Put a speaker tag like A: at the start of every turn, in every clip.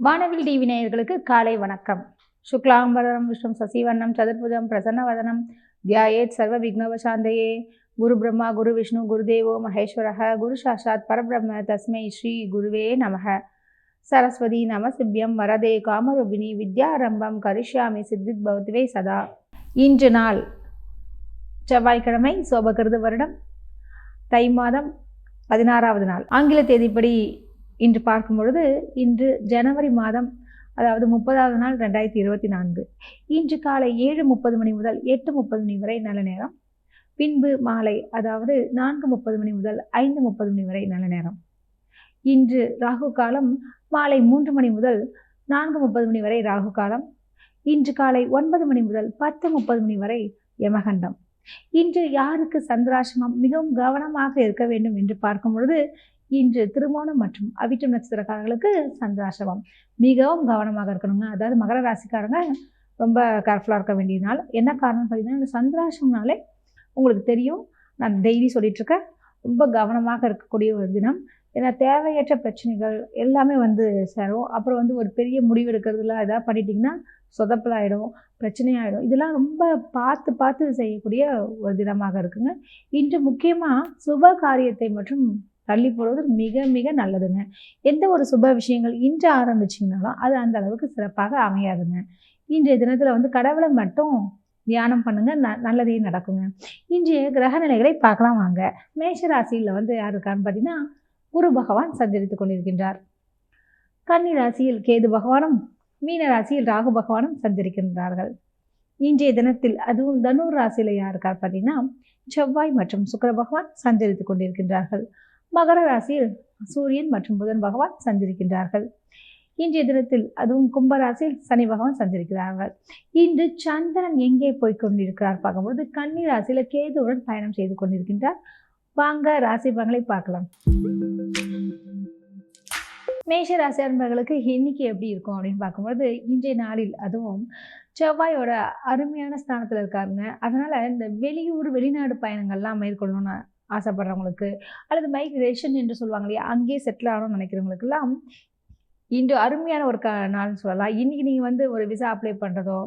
A: வானவில் டி விநாயகர்களுக்கு காலை வணக்கம். சுக்லாம்பரம் விஷ்ணு சசிவண்ணம் சதுர்புஜம் பிரசன்னவதனம் தியாயேத் சர்வ விக்னவசாந்தையே குரு பிரம்மா குரு விஷ்ணு குருதேவோ மகேஸ்வரக குரு சாஷாத் பரபிரம்ம தஸ்மை ஸ்ரீ குருவே நமக. சரஸ்வதி நமசிவ்யம் வரதே காமரூபிணி வித்யாரம்பம் கரிஷ்யாமி சித்தித் பௌத்வே சதா. இன்று நாள் செவ்வாய்க்கிழமை சோபகிருத வருடம் தை மாதம் பதினாறாவது நாள். ஆங்கில தேதிப்படி இன்று பார்க்கும் பொழுது இன்று ஜனவரி மாதம் அதாவது முப்பதாவது நாள் ரெண்டாயிரத்தி இருபத்தி நான்கு. இன்று காலை ஏழு முப்பது மணி முதல் எட்டு முப்பது மணி வரை நல்ல நேரம். பின்பு மாலை அதாவது நான்கு முப்பது மணி முதல் ஐந்து முப்பது மணி வரை நல்ல நேரம். இன்று ராகு காலம் மாலை மூன்று மணி முதல் நான்கு முப்பது மணி வரை ராகு காலம். இன்று காலை ஒன்பது மணி முதல் பத்து முப்பது மணி வரை யமகண்டம். இன்று யாருக்கு சந்திராசிரமம் மிகவும் கவனமாக இருக்க வேண்டும் என்று பார்க்கும் பொழுது இன்று திருமணம் மற்றும் அவிட்டம் நட்சத்திரக்காரர்களுக்கு சந்திராசிரமம் மிகவும் கவனமாக இருக்கணுங்க. அதாவது மகர ராசிக்காரங்க ரொம்ப கேர்ஃபுல்லாக இருக்க வேண்டிய நாள். என்ன காரணம் பார்த்தீங்கன்னா இந்த சந்திராசிரமனாலே உங்களுக்கு தெரியும். நான் டெய்லி சொல்லிட்டு இருக்கேன் ரொம்ப கவனமாக இருக்கக்கூடிய ஒரு தினம். ஏன்னா தேவையற்ற பிரச்சனைகள் எல்லாமே வந்து சேரும். அப்புறம் வந்து ஒரு பெரிய முடிவு எடுக்கிறதுல எதாவது பண்ணிட்டீங்கன்னா சொதப்பலாயிடும் பிரச்சனையாயிடும். இதெல்லாம் ரொம்ப பார்த்து பார்த்து செய்யக்கூடிய ஒரு தினமாக இருக்குங்க. இன்று முக்கியமாக சுப காரியத்தை மற்றும் தள்ளி போடுவது மிக மிக நல்லதுங்க. எந்த ஒரு சுப விஷயங்கள் இன்று ஆரம்பிச்சிங்கனாலும் அது அந்த அளவுக்கு சிறப்பாக அமையாதுங்க. இன்றைய தினத்தில் வந்து கடவுளை மட்டும் தியானம் பண்ணுங்க ந நல்லதே நடக்குங்க. இன்றைய கிரக நிலைகளை பார்க்கலாம் வாங்க. மேஷ ராசியில் வந்து யார் இருக்கான்னு பார்த்தீங்கன்னா குரு பகவான் சஞ்சரித்து கொண்டிருக்கின்றார். கன்னி ராசியில் கேது பகவானும் மீன ராசியில் ராகு பகவானும் சஞ்சரிக்கின்றார்கள். இன்றைய தினத்தில் அதுவும் தனுர் ராசியில் யார் இருக்கார் பார்த்தீங்கன்னா செவ்வாய் மற்றும் சுக்கர பகவான் சஞ்சரித்து கொண்டிருக்கின்றார்கள். மகர ராசியில் சூரியன் மற்றும் புதன் பகவான் சந்திருக்கின்றார்கள் இன்றைய தினத்தில் அதுவும் கும்பராசியில் சனி பகவான் சந்திருக்கிறார்கள் இன்று சந்திரன் எங்கே போய் கொண்டிருக்கிறார் பார்க்கும்போது கன்னி ராசியில கேதுவுடன் பயணம் செய்து கொண்டிருக்கின்றார். வாங்க ராசி பங்களை பார்க்கலாம். மேஷ ராசி அன்பர்களுக்கு இன்னைக்கு எப்படி இருக்கும் அப்படின்னு பார்க்கும்போது இன்றைய நாளில் அதுவும் செவ்வாயோட அருமையான ஸ்தானத்தில் இருக்காருங்க. அதனால இந்த வெளியூர் வெளிநாடு பயணங்கள்லாம் மேற்கொள்ளணும்னு ஆசைப்படுறவங்களுக்கு அல்லது மைக்ரேஷன் என்று சொல்லுவாங்க இல்லையா அங்கேயே செட்டில் ஆகணும்னு நினைக்கிறவங்களுக்கெல்லாம் இன்று அருமையான ஒரு க நாள்னு சொல்லலாம். இன்றைக்கி நீங்கள் வந்து ஒரு விசா அப்ளை பண்ணுறதோ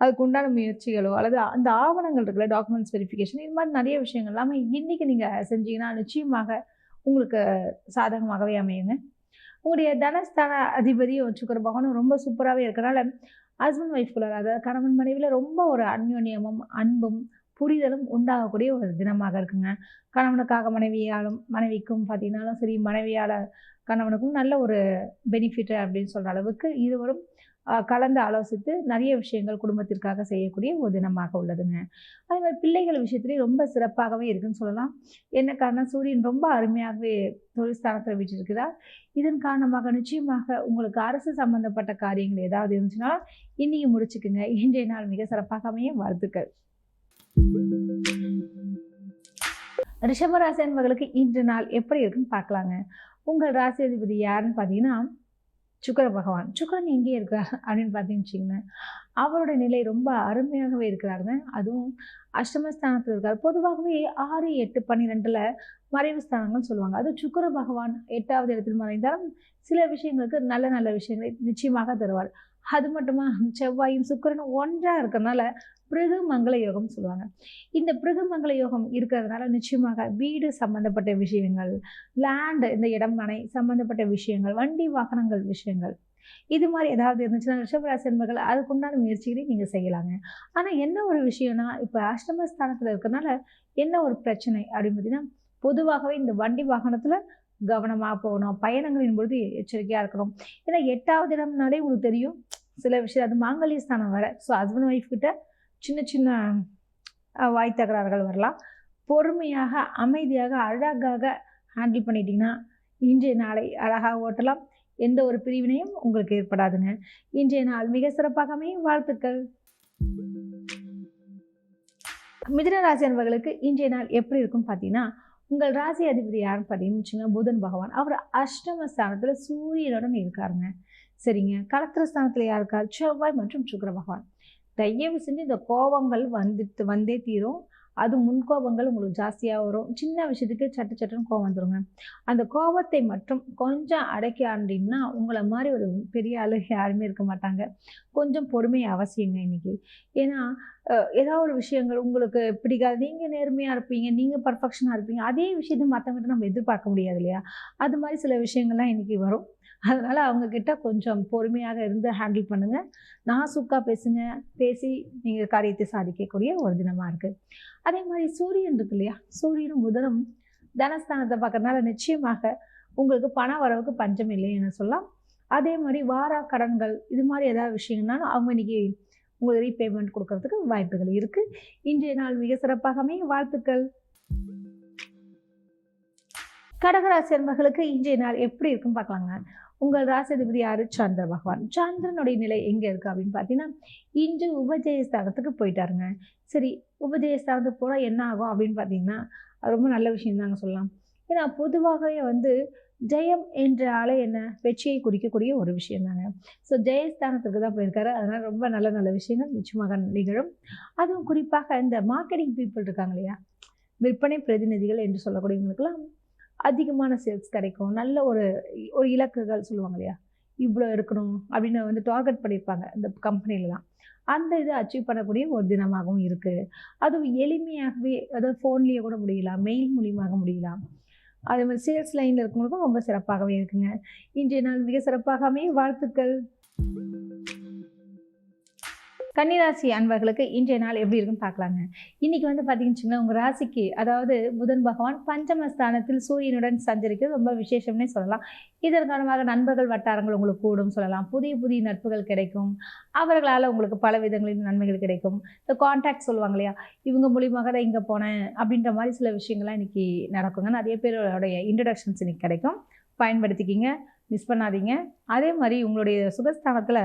A: அதுக்கு உண்டான முயற்சிகளோ அல்லது அந்த ஆவணங்கள் இருக்குல்ல டாக்குமெண்ட்ஸ் வெரிஃபிகேஷன் இது மாதிரி நிறைய விஷயங்கள் எல்லாமே இன்றைக்கி நீங்கள் செஞ்சீங்கன்னா நிச்சயமாக உங்களுக்கு சாதகமாகவே அமையுங்க. உங்களுடைய தனஸ்தான அதிபதியும் சுக்கர பகவானும் ரொம்ப சூப்பராகவே இருக்கிறனால ஹஸ்பண்ட் ஒய்ஃப்குள்ள அதாவது கணவன் மனைவியில் ரொம்ப ஒரு அந்யோன்யமும் அன்பும் புரிதலும் உண்டாகக்கூடிய ஒரு தினமாக இருக்குங்க. கணவனுக்காக மனைவியாலும் மனைவிக்கும் பார்த்தீங்கன்னாலும் சரி மனைவியால் கணவனுக்கும் நல்ல ஒரு பெனிஃபிட் அப்படின்னு சொல்கிற அளவுக்கு இருவரும் கலந்து ஆலோசித்து நிறைய விஷயங்கள் குடும்பத்திற்காக செய்யக்கூடிய ஒரு தினமாக உள்ளதுங்க. அதே மாதிரி பிள்ளைகள் விஷயத்துலேயும் ரொம்ப சிறப்பாகவே இருக்குன்னு சொல்லலாம். என்ன காரணம் சூரியன் ரொம்ப அருமையாகவே தொழில்ஸ்தானத்தில் வீட்டிருக்கிறார் இதன் காரணமாக நிச்சயமாக உங்களுக்கு அரசு சம்பந்தப்பட்ட காரியங்கள் ஏதாவது இருந்துச்சுன்னா இன்றைக்கி முடிச்சுக்குங்க. இன்றைய நாள் மிக சிறப்பாக அமைய வாழ்த்துக்கள். ரிஷபராசி என்பவர்களுக்கு இன்று நாள் எப்படி இருக்குன்னு பார்க்கலாங்க. உங்கள் ராசி அதிபதி யாருன்னு பார்த்தீங்கன்னா சுக்கர பகவான். சுக்கரன் எங்கே இருக்கார் அப்படின்னு பார்த்தீங்கன்னு வச்சிங்களேன் அவரோட நிலை ரொம்ப அருமையாகவே இருக்கிறாருங்க. அதுவும் அஷ்டமஸ்தானத்தில் இருக்கார். பொதுவாகவே ஆறு எட்டு பன்னிரெண்டில் மறைவு ஸ்தானங்கள்னு சொல்லுவாங்க. அதுவும் சுக்கர பகவான் எட்டாவது இடத்தில் மறைந்தாலும் சில விஷயங்களுக்கு நல்ல நல்ல விஷயங்களை நிச்சயமாக தருவார். அது மட்டுமா? செவ்வாயும் சுக்கரனும் ஒன்றாக இருக்கிறதுனால பிருகு மங்கள யோகம் சொல்லுவாங்க. இந்த பிருகு மங்கள யோகம் இருக்கிறதுனால நிச்சயமாக வீடு சம்மந்தப்பட்ட விஷயங்கள் லேண்டு இந்த இடம் மனை சம்மந்தப்பட்ட விஷயங்கள் வண்டி வாகனங்கள் விஷயங்கள் இது மாதிரி ஏதாவது இருந்துச்சுன்னா ரிஷபராசி என்பர்கள் அதுக்குண்டான முயற்சிகளை நீங்கள் செய்யலாங்க. ஆனால் என்ன ஒரு விஷயம்னா இப்போ அஷ்டமஸ்தானத்தில் இருக்கிறதுனால என்ன ஒரு பிரச்சனை அப்படின்னு பார்த்தீங்கன்னா பொதுவாகவே இந்த வண்டி வாகனத்தில் கவனமாக போகணும். பயணங்களின் பொழுது எச்சரிக்கையாக இருக்கணும். ஏன்னா எட்டாவது இடம்னாலே உங்களுக்கு தெரியும் சில விஷயம் அது மாங்கல்ய ஸ்தானம் வர ஸோ ஹஸ்பண்ட் ஒய்ஃப் கிட்ட சின்ன சின்ன வாய் தகராறுகள் வரலாம். பொறுமையாக அமைதியாக அழகாக ஹேண்டில் பண்ணிட்டீங்கன்னா இன்றைய நாளை அழகாக ஓட்டலாம். எந்த ஒரு பிரிவினையும் உங்களுக்கு ஏற்படாதுங்க. இன்றைய நாள் மிக சிறப்பாக அமையும். வாழ்த்துக்கள். மிதன ராசி அன்பர்களுக்கு இன்றைய நாள் எப்படி இருக்கும் பார்த்தீங்கன்னா உங்கள் ராசி அதிபதி யாருன்னு பார்த்தீங்கன்னு புதன் பகவான். அவர் அஷ்டம ஸ்தானத்தில் சூரியனுடன் இருக்காருங்க. சரிங்க. கலத்திர ஸ்தானத்தில் யாருக்கார் செவ்வாய் மற்றும் சுக்கர பகவான். தயவு செஞ்சு இந்த கோபங்கள் வந்துட்டு வந்தே தீரும். அது முன்கோபங்கள் உங்களுக்கு ஜாஸ்தியாக வரும். சின்ன விஷயத்துக்கு சட்டு சட்டுன்னு கோவம் வந்துடுங்க அந்த கோபத்தை மட்டும் கொஞ்சம் அடக்கி ஆண்டிங்கன்னா உங்களை மாதிரி ஒரு பெரிய ஆளு யாருமே இருக்க மாட்டாங்க. கொஞ்சம் பொறுமை அவசியங்க இன்றைக்கி ஏன்னா ஏதாவது ஒரு விஷயங்கள் உங்களுக்கு பிடிக்காது. நீங்கள் நேர்மையாக இருப்பீங்க நீங்கள் பர்ஃபெக்ஷனாக இருப்பீங்க. அதே விஷயத்தை மற்றவங்கிட்ட நம்ம எதிர்பார்க்க முடியாது இல்லையா? அது மாதிரி சில விஷயங்கள்லாம் இன்றைக்கி வரும். அதனால் அவங்கக்கிட்ட கொஞ்சம் பொறுமையாக இருந்து ஹேண்டில் பண்ணுங்கள் நான் நாசுக்காக பேசுங்க. பேசி நீங்கள் காரியத்தை சாதிக்கக்கூடிய ஒரு தினமாக இருக்குது அதே மாதிரி சூரியன் இருக்கு இல்லையா? சூரியனும் புதனும் தனஸ்தானத்தை பார்க்கறதுனால நிச்சயமாக உங்களுக்கு பண வரவுக்கு பஞ்சம் இல்லைன்னு சொல்லலாம். அதே மாதிரி வாரா கடன்கள் இது மாதிரி ஏதாவது விஷயங்கள்னாலும் அவங்க இன்னைக்கு உங்களுக்கு ரீபேமெண்ட் கொடுக்கறதுக்கு வாய்ப்புகள் இருக்குது இன்றைய நாள் மிக சிறப்பாகவே வாழ்த்துக்கள். கடகராசி அன்பர்களுக்கு இன்றைய நாள் எப்படி இருக்குன்னு பார்க்கலாங்க. உங்கள் ராசிதிபதி யாரு? சந்திர பகவான். சந்திரனுடைய நிலை எங்கே இருக்குது அப்படின்னு பார்த்தீங்கன்னா இன்று உபஜயஸ்தானத்துக்கு போயிட்டாருங்க. சரி உபஜயஸ்தானத்துக்கு போனால் என்ன ஆகும் அப்படின்னு பார்த்தீங்கன்னா அது ரொம்ப நல்ல விஷயம் தாங்க சொல்லலாம். ஏன்னா பொதுவாகவே வந்து ஜெயம் என்றாலே என்ன? வெற்றியை குறிக்கக்கூடிய ஒரு விஷயம் தாங்க. ஸோ ஜெயஸ்தானத்துக்கு தான் போயிருக்காரு. அதனால் ரொம்ப நல்ல நல்ல விஷயங்கள் நிச்சயமாக நிகழும். அதுவும் குறிப்பாக இந்த மார்க்கெட்டிங் பீப்புள் இருக்காங்க இல்லையா? விற்பனை பிரதிநிதிகள் என்று சொல்லக்கூடியவங்களுக்கெல்லாம் அதிகமான சேல்ஸ் கிடைக்கும். நல்ல ஒரு ஒரு இலக்குகள் சொல்லுவாங்க இல்லையா? இவ்வளோ இருக்கணும் அப்படின்னு வந்து டார்கெட் பண்ணியிருப்பாங்க இந்த கம்பெனிலலாம் அந்த இதை அச்சீவ் பண்ணக்கூடிய ஒரு தினமாகவும் இருக்குது அதுவும் எளிமையாகவே அதாவது ஃபோன்லேயே கூட முடியலாம் மெயில் மூலியமாக முடியலாம். அதே மாதிரி சேல்ஸ் லைனில் இருக்கவங்களுக்கும் ரொம்ப சிறப்பாகவே இருக்குங்க. இன்றைய நாள் மிக சிறப்பாகவே வாழ்த்துக்கள். கன்னிராசி அன்பர்களுக்கு இன்றைய நாள் எப்படி இருக்குன்னு பார்க்கலாங்க. இன்னைக்கு வந்து பார்த்தீங்கன்னு உங்கள் ராசிக்கு அதாவது புதன் பகவான் பஞ்சமஸ்தானத்தில் சூரியனுடன் சஞ்சரிக்கிறது ரொம்ப விசேஷம்னே சொல்லலாம். இதன் காரணமாக நண்பர்கள் வட்டாரங்கள் உங்களுக்கு கூடும் சொல்லலாம். புதிய புதிய நட்புகள் கிடைக்கும். அவர்களால் உங்களுக்கு பல விதங்களின் நன்மைகள் கிடைக்கும். இந்த கான்டாக்ட் சொல்லுவாங்க இல்லையா? இவங்க மூலியமாக தான் இங்கே போனேன் அப்படின்ற மாதிரி சில விஷயங்கள்லாம் இன்னைக்கு நடக்குங்க. நிறைய பேரோடைய இன்ட்ரடக்ஷன்ஸ் இன்னைக்கு கிடைக்கும். பயன்படுத்திக்கிங்க. மிஸ் பண்ணாதீங்க. அதே மாதிரி உங்களுடைய சுகஸ்தானத்தில்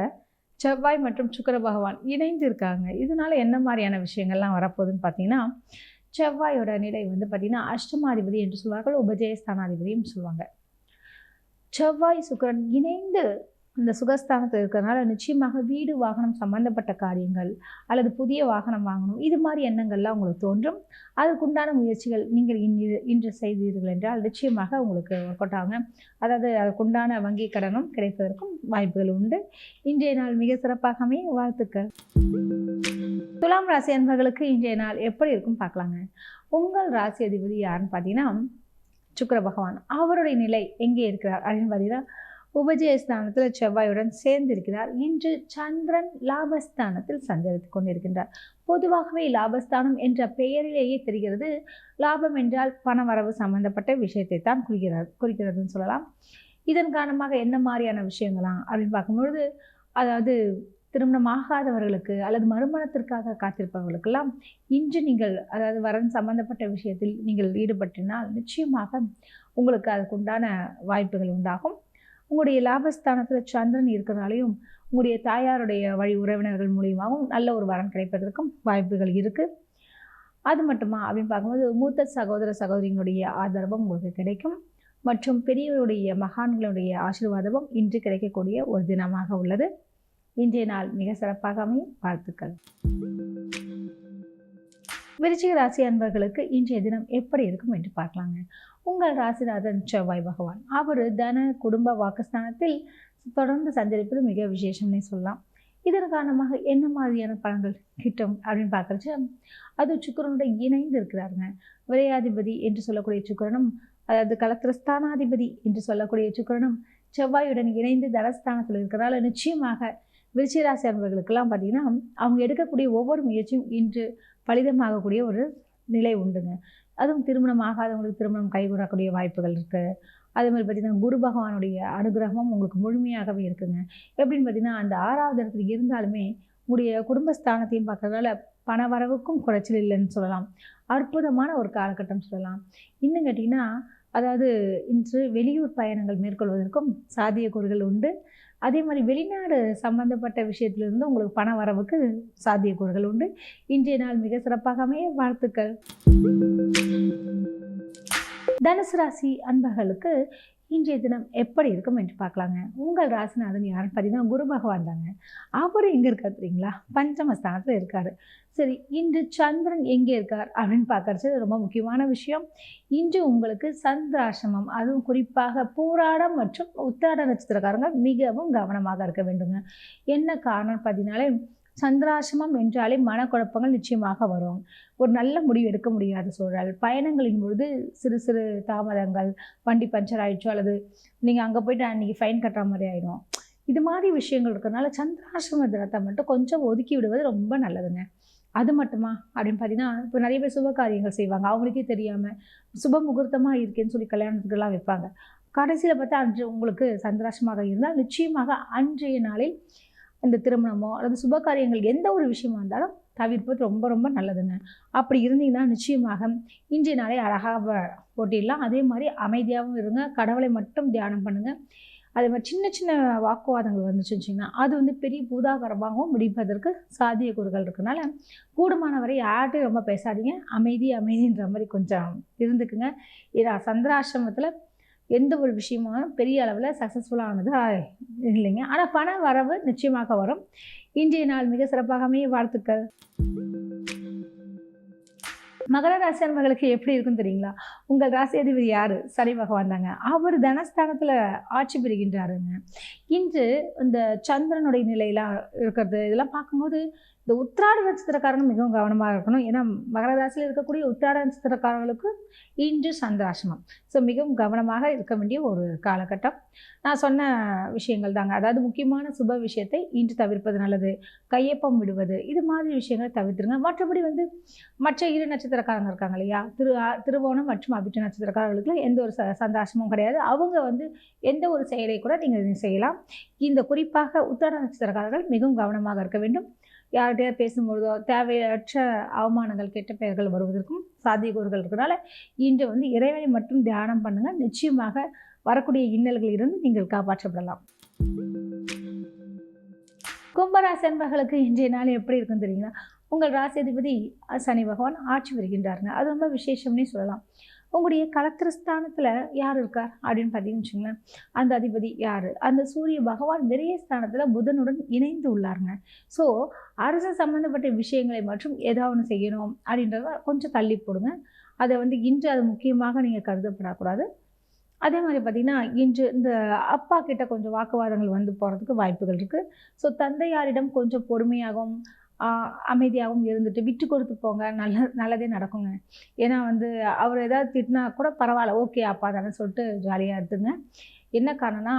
A: செவ்வாய் மற்றும் சுக்கிர பகவான் இணைந்து இருக்காங்க இதனால என்ன மாதிரியான விஷயங்கள்லாம் வரப்போகுதுன்னு பார்த்தீங்கன்னா செவ்வாயோட நிலை வந்து பார்த்திங்கன்னா அஷ்டமாதிபதி என்று சொல்வார்கள் உபஜயஸ்தானாதிபதியும் சொல்லுவாங்க செவ்வாய் சுக்கரன் இணைந்து அந்த சுகஸ்தானத்தில் இருக்கிறதுனால நிச்சயமாக வீடு வாகனம் சம்பந்தப்பட்ட காரியங்கள் அல்லது புதிய வாகனம் வாங்கணும். இது மாதிரி எண்ணங்கள்லாம் உங்களுக்கு தோன்றும். அதற்குண்டான முயற்சிகள் நீங்கள் இன்று இன்று செய்தீர்கள் என்றால் நிச்சயமாக உங்களுக்கு ஒர்க் அவுட் ஆகும் அதாவது அதற்குண்டான வங்கி கடனும் கிடைப்பதற்கும் வாய்ப்புகள் உண்டு. இன்றைய நாள் மிக சிறப்பாக அமைய வாழ்த்துக்கள். துலாம் ராசி அன்பர்களுக்கு இன்றைய நாள் எப்படி இருக்கும் பார்க்கலாங்க. உங்கள் ராசி அதிபதி யாருன்னு பார்த்தீங்கன்னா சுக்கர பகவான். அவருடைய நிலை எங்கே இருக்கிறார்? அப்படின்னு பார்த்தீங்கன்னா உபஜயஸ்தானத்தில் செவ்வாயுடன் சேர்ந்திருக்கிறார். இன்று சந்திரன் லாபஸ்தானத்தில் சஞ்சரித்து கொண்டிருக்கின்றார். பொதுவாகவே லாபஸ்தானம் என்ற பெயரிலேயே தெரிகிறது. லாபம் என்றால் பணவரவு சம்பந்தப்பட்ட விஷயத்தை தான் குறிக்கிறார் குறிக்கிறதுன்னு சொல்லலாம். இதன் காரணமாக என்ன மாதிரியான விஷயங்களாம்? அப்படின்னு பார்க்கும்பொழுது அதாவது திருமணம் ஆகாதவர்களுக்கு அல்லது மறுமணத்திற்காக காத்திருப்பவர்களுக்கெல்லாம் இன்று நீங்கள் அதாவது வரன் சம்பந்தப்பட்ட விஷயத்தில் நீங்கள் ஈடுபட்டினால் நிச்சயமாக உங்களுக்கு அதுக்குண்டான வாய்ப்புகள் உண்டாகும். உங்களுடைய லாபஸ்தானத்தில் சந்திரன் இருக்கிறனாலையும் உங்களுடைய தாயாருடைய வழி உறவினர்கள் மூலியமாகவும் நல்ல ஒரு வரன் கிடைப்பதற்கும் வாய்ப்புகள் இருக்குது அது மட்டுமா அப்படின்னு பார்க்கும்போது மூத்த சகோதர சகோதரிகளுடைய ஆதரவும் உங்களுக்கு கிடைக்கும். மற்றும் பெரியவருடைய மகான்களுடைய ஆசீர்வாதமும் இன்று கிடைக்கக்கூடிய ஒரு தினமாக உள்ளது. இன்றைய நாள் மிக சிறப்பாக அமையும். வாழ்த்துக்கள். விருச்சிக ராசி அன்பர்களுக்கு இன்றைய தினம் எப்படி இருக்கும் என்று பார்க்கலாங்க. உங்கள் ராசிநாதன் செவ்வாய் பகவான். அவர் தன குடும்ப வாக்குஸ்தானத்தில் தொடர்ந்து சந்திரிப்பது மிக விசேஷம்னே சொல்லலாம். இதன் காரணமாக என்ன மாதிரியான பலன்கள் கிட்டும் அப்படின்னு பார்க்குறச்சு அது சுக்கரனோட இணைந்து இருக்கிறாருங்க. விரையாதிபதி என்று சொல்லக்கூடிய சுக்கரனும் அதாவது கலத்திரஸ்தானாதிபதி என்று சொல்லக்கூடிய சுக்கரனும் செவ்வாயுடன் இணைந்து தனஸ்தானத்தில் இருக்கிறனால நிச்சயமாக விருச்சிராசி அன்பர்களுக்கெல்லாம் பார்த்தீங்கன்னா அவங்க எடுக்கக்கூடிய ஒவ்வொரு முயற்சியும் இன்று பலிதமாகக்கூடிய ஒரு நிலை உண்டுங்க. அதுவும் திருமணம் ஆகாதவங்களுக்கு திருமணம் கைகூடக்கூடிய வாய்ப்புகள் இருக்குது அதே மாதிரி பார்த்திங்கன்னா குரு பகவானுடைய அனுகிரகமும் உங்களுக்கு முழுமையாகவே இருக்குங்க. எப்படின்னு பார்த்தீங்கன்னா அந்த ஆறாவது இடத்துல இருந்தாலுமே உங்களுடைய குடும்பஸ்தானத்தையும் பார்க்கறதால பண வரவுக்கும் குறைச்சல் இல்லைன்னு சொல்லலாம். அற்புதமான ஒரு காலகட்டம் சொல்லலாம். இன்னும் கேட்டிங்கன்னா அதாவது இன்று வெளியூர் பயணங்கள் மேற்கொள்வதற்கும் சாத்தியக்கூறுகள் உண்டு. அதே மாதிரி வெளிநாடு சம்பந்தப்பட்ட விஷயத்திலிருந்து உங்களுக்கு பண வரவுக்கு சாத்தியக்கூறுகள் உண்டு. இன்றைய நாள் மிக சிறப்பாக அமைய வாழ்த்துக்கள். தனுசு ராசி அன்பர்களுக்கு இன்றைய தினம் எப்படி இருக்கும் என்று பார்க்கலாங்க. உங்கள் ராசிநாதன் யாருன்னு பார்த்தீங்கன்னா குரு பகவான் தாங்க. அவர் எங்கே இருக்கார் தெரியுங்களா? பஞ்சமஸ்தானத்தில் இருக்கார். சரி இன்று சந்திரன் எங்கே இருக்கார் அப்படின்னு பார்க்கறது ரொம்ப முக்கியமான விஷயம். இன்று உங்களுக்கு சந்திராசிரமம் அதுவும் குறிப்பாக பூராடம் மற்றும் உத்தராட நட்சத்திரக்காரங்க மிகவும் கவனமாக இருக்க வேண்டுங்க. என்ன காரணம் பார்த்தீங்கனாலே சந்திராசிரமம் என்றாலே மனக்குழப்பங்கள் நிச்சயமாக வரும். ஒரு நல்ல முடிவு எடுக்க முடியாத சூழல். பயணங்களின் பொழுது சிறு சிறு தாமதங்கள் வண்டி பஞ்சர் ஆயிடுச்சோ அல்லது நீங்கள் அங்கே போயிட்டு அன்றைக்கி ஃபைன் கட்டுற மாதிரி ஆகிடும் இது மாதிரி விஷயங்கள் இருக்கிறதுனால சந்திராசிரம தினத்தை மட்டும் கொஞ்சம் ஒதுக்கி விடுவது ரொம்ப நல்லதுங்க. அது மட்டுமா? அப்படின்னு பார்த்தீங்கன்னா இப்போ நிறைய பேர் சுப காரியங்கள் செய்வாங்க. அவங்களுக்கே தெரியாமல் சுப முகூர்த்தமாக இருக்கேன்னு சொல்லி கல்யாணத்துக்கெல்லாம் வைப்பாங்க. கடைசியில் பார்த்தா அன்று உங்களுக்கு சந்திராசமாக இருந்தால் நிச்சயமாக அன்றைய நாளில் இந்த திருமணமோ அல்லது சுப காரியங்கள் எந்த ஒரு விஷயமா இருந்தாலும் தவிர்ப்பது ரொம்ப ரொம்ப நல்லதுங்க. அப்படி இருந்தீங்கன்னா நிச்சயமாக இன்றைய நாளை அழகாக போட்டிடலாம். அதே மாதிரி அமைதியாகவும் இருங்க. கடவுளை மட்டும் தியானம் பண்ணுங்கள் அதே மாதிரி சின்ன சின்ன வாக்குவாதங்கள் வந்துச்சுன்னு வச்சிங்கன்னா அது வந்து பெரிய பூதாகரமாகவும் முடிப்பதற்கு சாத்தியக்கூறுகள் இருக்கனால கூடுமான வரை யார்கிட்டையும் ரொம்ப பேசாதீங்க. அமைதி அமைதின்ற மாதிரி கொஞ்சம் இருந்துக்குங்க. ஏன்னா சந்திராசிரமத்தில் எந்த ஒரு விஷயமும் பெரிய அளவில் சக்ஸஸ்ஃபுல்லானதாக இல்லைங்க. ஆனால் பண வரவு நிச்சயமாக வரும். இன்றைய நாள் மிக சிறப்பாக அமைய வாழ்த்துக்கள். மகர ராசி அன்பர்களுக்கு எப்படி இருக்கும் தெரியுங்களா? உங்கள் ராசி அதிபதி யார்? சனி பகவான் தாங்க. அவர் தனஸ்தானத்தில் ஆட்சி பெறுகின்றாருங்க இன்று இந்த சந்திரனுடைய நிலையெல்லாம் இருக்கிறது இதெல்லாம் பார்க்கும்போது இந்த உத்திராட நட்சத்திரக்காரங்க மிகவும் கவனமாக இருக்கணும். ஏன்னா மகர ராசியில் இருக்கக்கூடிய உத்திராட நட்சத்திரக்காரங்களுக்கு இன்று சந்திராசிரமம். ஸோ மிகவும் கவனமாக இருக்க வேண்டிய ஒரு காலகட்டம். நான் சொன்ன விஷயங்கள் தாங்க. அதாவது முக்கியமான சுப விஷயத்தை இன்று தவிர்ப்பது நல்லது. கையொப்பம் விடுவது இது மாதிரி விஷயங்களை தவிர்த்துருங்க. மற்றபடி வந்து மற்ற இரு நட்சத்திரக்காரங்க இருக்காங்க இல்லையா? திரு திருவோணம் மற்றும் அபிட்ட நட்சத்திரக்காரர்களுக்கு எந்த ஒரு ச சந்தாசமும் கிடையாது. அவங்க வந்து எந்த ஒரு செயலை கூட நீங்கள் செய்யலாம். இந்த குறிப்பாக உத்திராட நட்சத்திரக்காரர்கள் மிகவும் கவனமாக இருக்க வேண்டும். யார்கிட்டயாவது பேசும்பொழுதோ தேவையற்ற அவமானங்கள் கெட்ட பெயர்கள் வருவதற்கும் சாத்தியக்கூறுகள் இருக்கிறனால இன்று வந்து இறைவனை மட்டும் தியானம் பண்ணுங்கள் நிச்சயமாக வரக்கூடிய இன்னல்களில் இருந்து நீங்கள் காப்பாற்றப்படலாம். கும்பராசி அன்பர்களுக்கு இன்றைய நாள் எப்படி இருக்குன்னு தெரியுங்களா? உங்கள் ராசி அதிபதி சனி பகவான் ஆட்சி வருகின்றாருங்க அது ரொம்ப விசேஷம்னே சொல்லலாம். உங்களுடைய கலத்திரஸ்தானத்தில் யார் இருக்கார் அப்படின்னு பார்த்தீங்கன்னு வச்சுங்களேன் அந்த அதிபதி யார்? அந்த சூரிய பகவான் விரயஸ்தானத்தில் புதனுடன் இணைந்து உள்ளாருங்க. ஸோ அரசு சம்மந்தப்பட்ட விஷயங்களை மற்றும் ஏதாவது ஒன்று செய்யணும் அப்படின்றத கொஞ்சம் தள்ளி போடுங்க. அதை வந்து இன்று அது முக்கியமாக நீங்கள் கருதப்படக்கூடாது. அதே மாதிரி பார்த்திங்கன்னா இன்று இந்த அப்பா கிட்ட கொஞ்சம் வாக்குவாதங்கள் வந்து போகிறதுக்கு வாய்ப்புகள் இருக்குது ஸோ தந்தையாரிடம் கொஞ்சம் பொறுமையாகவும் அமைதியாகவும் இருந்துட்டு விட்டு கொடுத்து போங்க. நல்ல நல்லதே நடக்குங்க. ஏன்னா வந்து அவர் ஏதாவது திட்டினா கூட பரவாயில்ல ஓகே அப்பா தானே சொல்லிட்டு ஜாலியாக எடுத்துங்க என்ன காரணம்னா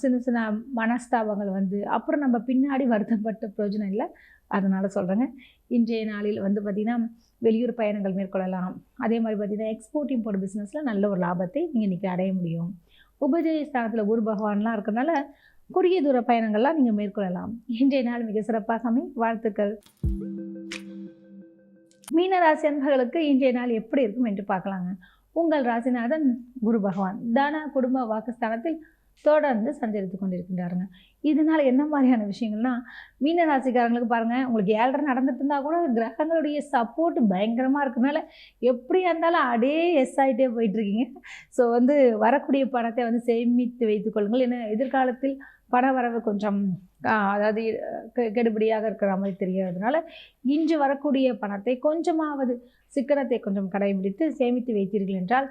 A: சின்ன சின்ன மனஸ்தாபங்கள் வந்து அப்புறம் நம்ம பின்னாடி வருத்தப்பட்ட பிரயோஜனம் இல்லை. அதனால் சொல்கிறேங்க இன்றைய நாளில் வந்து பார்த்திங்கன்னா வெளியூர் பயணங்கள் மேற்கொள்ளலாம். அதே மாதிரி பார்த்திங்கன்னா எக்ஸ்போர்ட் இம்போர்ட் பிஸ்னஸில் நல்ல ஒரு லாபத்தை நீங்கள் இன்றைக்கி அடைய முடியும். உபஜய ஸ்தானத்தில் குரு பகவான்லாம் இருக்கிறதுனால குறுகிய தூர பயணங்கள்லாம் நீங்கள் மேற்கொள்ளலாம். இன்றைய நாள் மிக சிறப்பாக அமை வாழ்த்துக்கள். மீனராசி அன்பர்களுக்கு இன்றைய நாள் எப்படி இருக்கும் என்று பார்க்கலாங்க. உங்கள் ராசிநாதன் குரு பகவான். தானா குடும்ப வாக்குஸ்தானத்தில் தொடர்ந்து சஞ்சரித்து கொண்டிருக்கின்றாருங்க. இதனால் என்ன மாதிரியான விஷயங்கள்னா மீன ராசிக்காரங்களுக்கு பாருங்கள் உங்களுக்கு ஏழரை நடந்துட்டு இருந்தால் கூட கிரகங்களுடைய சப்போர்ட் பயங்கரமாக இருக்கனால எப்படியா இருந்தாலும் அடே எஸ் ஆகிட்டே போயிட்டுருக்கீங்க ஸோ வந்து வரக்கூடிய பணத்தை வந்து சேமித்து வைத்துக்கொள்ளுங்கள் ஏன்னா எதிர்காலத்தில் பண வரவு கொஞ்சம் அதாவது கெடுபடியாக இருக்கிற மாதிரி தெரிகிறதுனால இன்று வரக்கூடிய பணத்தை கொஞ்சமாவது சிக்கனத்தை கொஞ்சம் கடைபிடித்து சேமித்து வைத்தீர்கள் என்றால்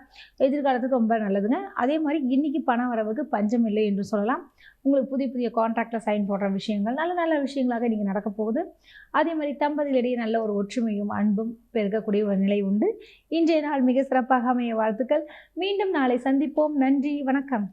A: எதிர்காலத்துக்கு ரொம்ப நல்லதுங்க. அதே மாதிரி இன்றைக்கி பண வரவுக்கு பஞ்சம் இல்லை என்று சொல்லலாம். உங்களுக்கு புதிய புதிய கான்ட்ராக்டில் சைன் போடுற விஷயங்கள் நல்ல நல்ல விஷயங்களாக நீங்கள் நடக்க போகுது. அதே மாதிரி தம்பதிகளிடையே நல்ல ஒரு ஒற்றுமையும் அன்பும் பெருக்கக்கூடிய ஒரு நிலை உண்டு. இன்றைய நாள் மிக சிறப்பாக அமைய வாழ்த்துக்கள். மீண்டும் நாளை சந்திப்போம். நன்றி. வணக்கம்.